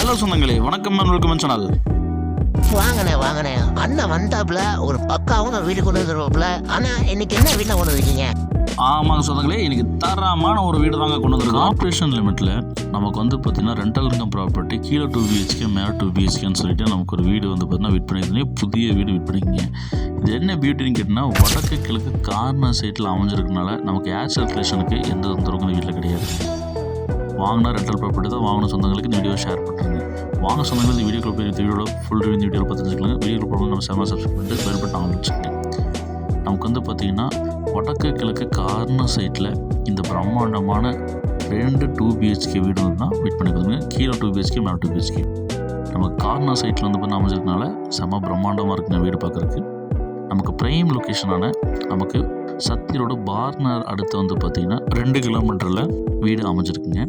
Hello சொந்தங்களே வணக்கம் welcome channel. வாங்கண்ணே வாங்கண்ணே அண்ணன் வந்தாப்புல ஒரு பக்காவும் வீடு கொண்டு வந்துருவாப்புல. ஆனா இன்னைக்கு என்ன வீட்டில் கொண்டு வந்திருக்கீங்க? ஆமாங்க சொந்தங்களே இன்னைக்கு தரமான ஒரு வீடு தாங்க கொண்டு வந்திருக்கோம். ஆப்ரேஷன் லிமிட்டில் நமக்கு வந்து பார்த்தீங்கன்னா ரெண்டல் இன்கம் ப்ராப்பர்ட்டி கீழே டூ பிஹெச்கே மேலே டூ பிஹெச்கேன்னு சொல்லிட்டு நமக்கு ஒரு வீடு வந்து பார்த்தீங்கன்னா விற்பனை புதிய வீடு விற்பனைங்க. இது என்ன பியூட்டின்னு கேட்டிங்கன்னா வடக்கு கிழக்கு கார்னர் சைட்டில் அமைஞ்சிருக்கனால நமக்கு ஏர் சர்க்குலேஷனுக்கு எந்த தொந்தரவும் வீட்டில் கிடையாது. வாங்கினா ரெண்டல் ப்ராப்பர்ட்டி தான் வாங்கின சொந்தங்களுக்கு இந்த வீடியோ ஷேர் பண்ணுறேங்க வாங்க சொந்தங்கள் இந்த வீடியோ போய் இந்த ஃபுல் ரிவ்யூ இந்த வீடியோ பார்த்து தெரிஞ்சுக்கலாம் வீடியோ போடும்போது நம்ம செம்ம சப்ஸ்கிரைப் பண்ணிட்டு பெல் பட்டன் ஆன் நமக்கு வந்து பார்த்திங்கன்னா வடக்கு கிழக்கு கார்னர் சைட்டில் இந்த பிரம்மாண்டமான ரெண்டு டூ பிஹெச்கே வீடு வந்து தான் வெயிட் பண்ணி கீழே டூ பிஹெச்கே மேலே டூ பிஹெச்கே நமக்கு கார்னர் சைட்டில் வந்து பண்ண அமைஞ்சிருக்கனால செம பிரம்மாண்டமாக இருக்குங்க வீடு பார்க்குறதுக்கு. நமக்கு ப்ரைம் லொக்கேஷனான நமக்கு சத்தியரோட பார்னர் அடுத்து வந்து பார்த்திங்கன்னா ரெண்டு கிலோமீட்டரில் வீடு அமைஞ்சிருக்குங்க.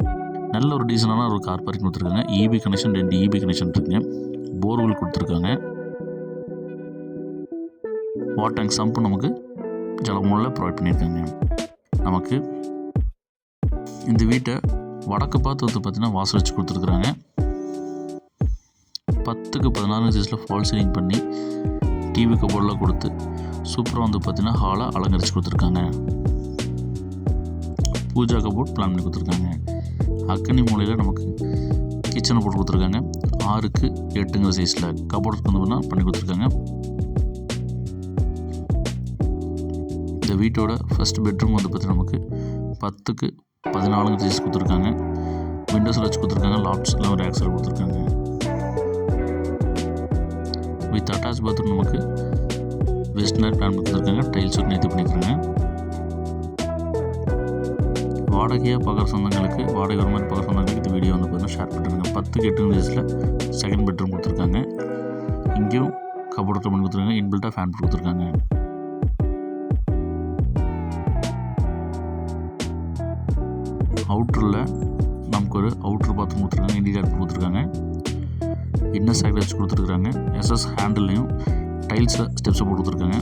நல்ல ஒரு டீசனான ஒரு கார் பார்க்கிங் கொடுத்துருக்காங்க. இபி கனெக்ஷன் ரெண்டு இபி கனெக்ஷன் இருக்குங்க. போர்வெல் கொடுத்துருக்காங்க. வாட்டர் டேங்க் சம்பு நமக்கு ஜலமூலில் ப்ரொவைட் பண்ணியிருக்காங்க. நமக்கு இந்த வீட்டை வடக்கு பார்த்து வந்து பார்த்தீங்கன்னா வாசல் வச்சு கொடுத்துருக்குறாங்க பத்துக்கு பதினாறு இன்ச்சஸில் ஃபால் சீலிங் பண்ணி டிவி கபோர்டில் கொடுத்து சூப்பராக வந்து பார்த்தீங்கன்னா ஹாலை அலங்கரித்து கொடுத்துருக்காங்க. பூஜா கபோர்ட் பிளான் பண்ணி கொடுத்துருக்காங்க. அக்கனி மூலையில் நமக்கு கிச்சனை போட்டு கொடுத்துருக்காங்க. ஆறுக்கு எட்டுங்கிற சைஸில் கபோர்ட் வந்து பண்ணால் பண்ணி கொடுத்துருக்காங்க. இந்த வீட்டோட ஃபர்ஸ்ட் பெட்ரூம் வந்து பார்த்தீங்கன்னா நமக்கு பத்துக்கு பதினாலுங்க சைஸ் கொடுத்துருக்காங்க. விண்டோஸில் வச்சு கொடுத்துருக்காங்க. லாப்ஸ் எல்லாம் ஒரு ஆக்சல் கொடுத்துருக்காங்க. வித் அட்டாச் பாத்ரூம் நமக்கு வெஸ்டர்னர் பிளான் கொடுத்துருக்காங்க. டைல்ஸ் ஒர்க் நேற்று பண்ணியிருக்காங்க வாடகையாக பார்க்குற சொந்தங்களுக்கு வாடகை வர மாதிரி பார்க்குற சொந்தங்களுக்கு இந்த வீடியோ வந்து பார்த்தீங்கன்னா ஷேர் பண்ணிருக்காங்க. பத்துக்கு எட்டு வயசில் செகண்ட் பெட்ரூம் கொடுத்துருக்காங்க. இங்கேயும் கபோர்ட் பண்ணி கொடுத்துருக்காங்க. இன்பில்ட்டாக ஃபேன் கொடுத்துருக்காங்க. அவுட்டரில் நமக்கு ஒரு அவுட்ரு பாத்ரூம் கொடுத்துருக்காங்க. இண்டிகேட் கொடுத்துருக்காங்க. இன்னர் சைடில் வச்சு கொடுத்துருக்காங்க. எஸ்எஸ் ஹேண்டில்லையும் டைல்ஸில் ஸ்டெப்ஸை போட்டு கொடுத்துருக்காங்க.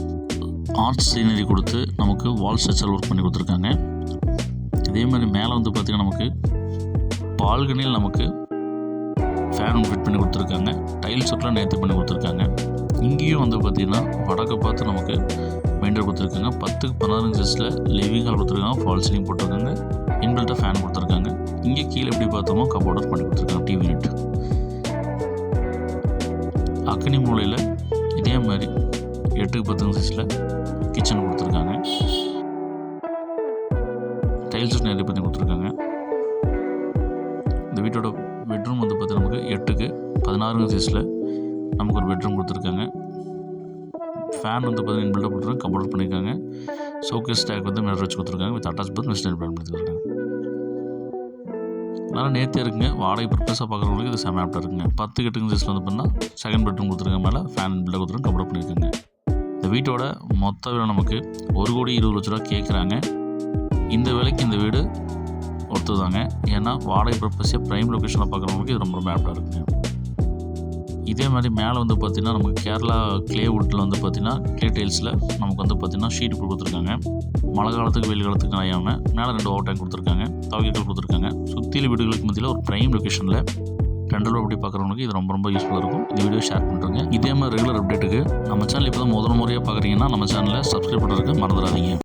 ஆர்ட் சீனரி கொடுத்து நமக்கு வால் ஸ்ட்ரக்சர் ஒர்க் பண்ணி கொடுத்துருக்காங்க. இதே மாதிரி மேலே வந்து பார்த்திங்கன்னா நமக்கு பால்கனியில் நமக்கு ஃபேன் ஃபிட் பண்ணி கொடுத்துருக்காங்க. டைல்ஸ் ஒர்க்லாம் நேற்று பண்ணி கொடுத்துருக்காங்க. இங்கேயும் வந்து பார்த்திங்கன்னா வடக்கு பார்த்து நமக்கு மெயின்டர் கொடுத்துருக்காங்க. பத்துக்கு பதினாறு சைஸில் லிவிங் ஹால் கொடுத்துருக்காங்க. ஃபால் சீலிங் போட்டிருக்காங்க. இன்பில்ட்டாக ஃபேன் கொடுத்துருக்காங்க. இங்கே கீழே எப்படி பார்த்தோமோ கபோர்டர் பண்ணி கொடுத்துருக்காங்க. டிவி யூனிட் அக்னி மூலையில் இதே மாதிரி எட்டுக்கு பத்து சைஸில் கிச்சன் கொடுத்துருக்காங்க. டைல்ஸ் நிறைய பண்ணி கொடுத்துருக்காங்க. இந்த வீட்டோட பெட்ரூம் வந்து பார்த்து நமக்கு எட்டுக்கு பதினாறுங்க சைஸில் நமக்கு ஒரு பெட்ரூம் கொடுத்துருக்காங்க. ஃபேன் வந்து பார்த்தீங்கன்னா பில்டப் கொடுத்துருக்காங்க கபோர்ட் பண்ணியிருக்காங்க. ஷோகேஸ் டேக் வந்து மேலே வச்சு கொடுத்துருக்காங்க with attach bath western plan பண்ணியிருக்காங்க நல்லா நேர்த்தியாக இருக்குங்க வாடகை பர்பஸாக பார்க்குறவங்களுக்கு இது செம ஆப்டாக இருக்குங்க. பத்து கட்டுங்க சைஸில் வந்து பார்த்தீங்கன்னா செகண்ட் பெட்ரூம் கொடுத்துருக்காங்க மேலே ஃபேன் பில்டப் கொடுத்துருக்காங்க கபோர்ட் பண்ணியிருக்காங்க. இந்த வீட்டோட மொத்த விலை நமக்கு ஒரு கோடி இருபது லட்ச ரூபா கேட்குறாங்க. இந்த விலைக்கு இந்த வீடு ஒத்துதாங்க. ஏன்னா வாடகை பர்பஸே ப்ரைம் லொக்கேஷனில் பார்க்குறவங்களுக்கு இது ரொம்ப ரொம்ப ஆப்டாக இருக்குங்க. இதே மாதிரி மேலே வந்து பார்த்திங்கன்னா நமக்கு கேரளா கிளே வுட்டில் வந்து பார்த்திங்கன்னா க்ளே டைல்ஸில் நமக்கு வந்து பார்த்திங்கன்னா ஷீட் கொடுத்துருக்காங்க. மழை காலத்துக்கு வெயில் காலத்துக்கு நனையாமல் மேலே ரெண்டு ஓவர் டேங்க் கொடுத்துருக்காங்க. தவகைகள் கொடுத்துருக்காங்க. சுற்றில வீடுகளுக்கு மத்தியில் ஒரு ப்ரைம் லொக்கேஷனில் ரெண்டு அப்படி பார்க்குறவங்களுக்கு இது ரொம்ப ரொம்ப யூஸ்ஃபுல்லாக இருக்கும். இந்த வீடியோ ஷேர் பண்ணுறேங்க இதே மாதிரி ரெகுலர் அப்டேட்டுக்கு நம்ம சேனல் இப்போ தான் முதல் முறையாக பார்க்குறீங்கன்னா நம்ம சேனலை சப்ஸ்கிரைப் பண்ணுறதுக்கு மறந்துடாதீங்க.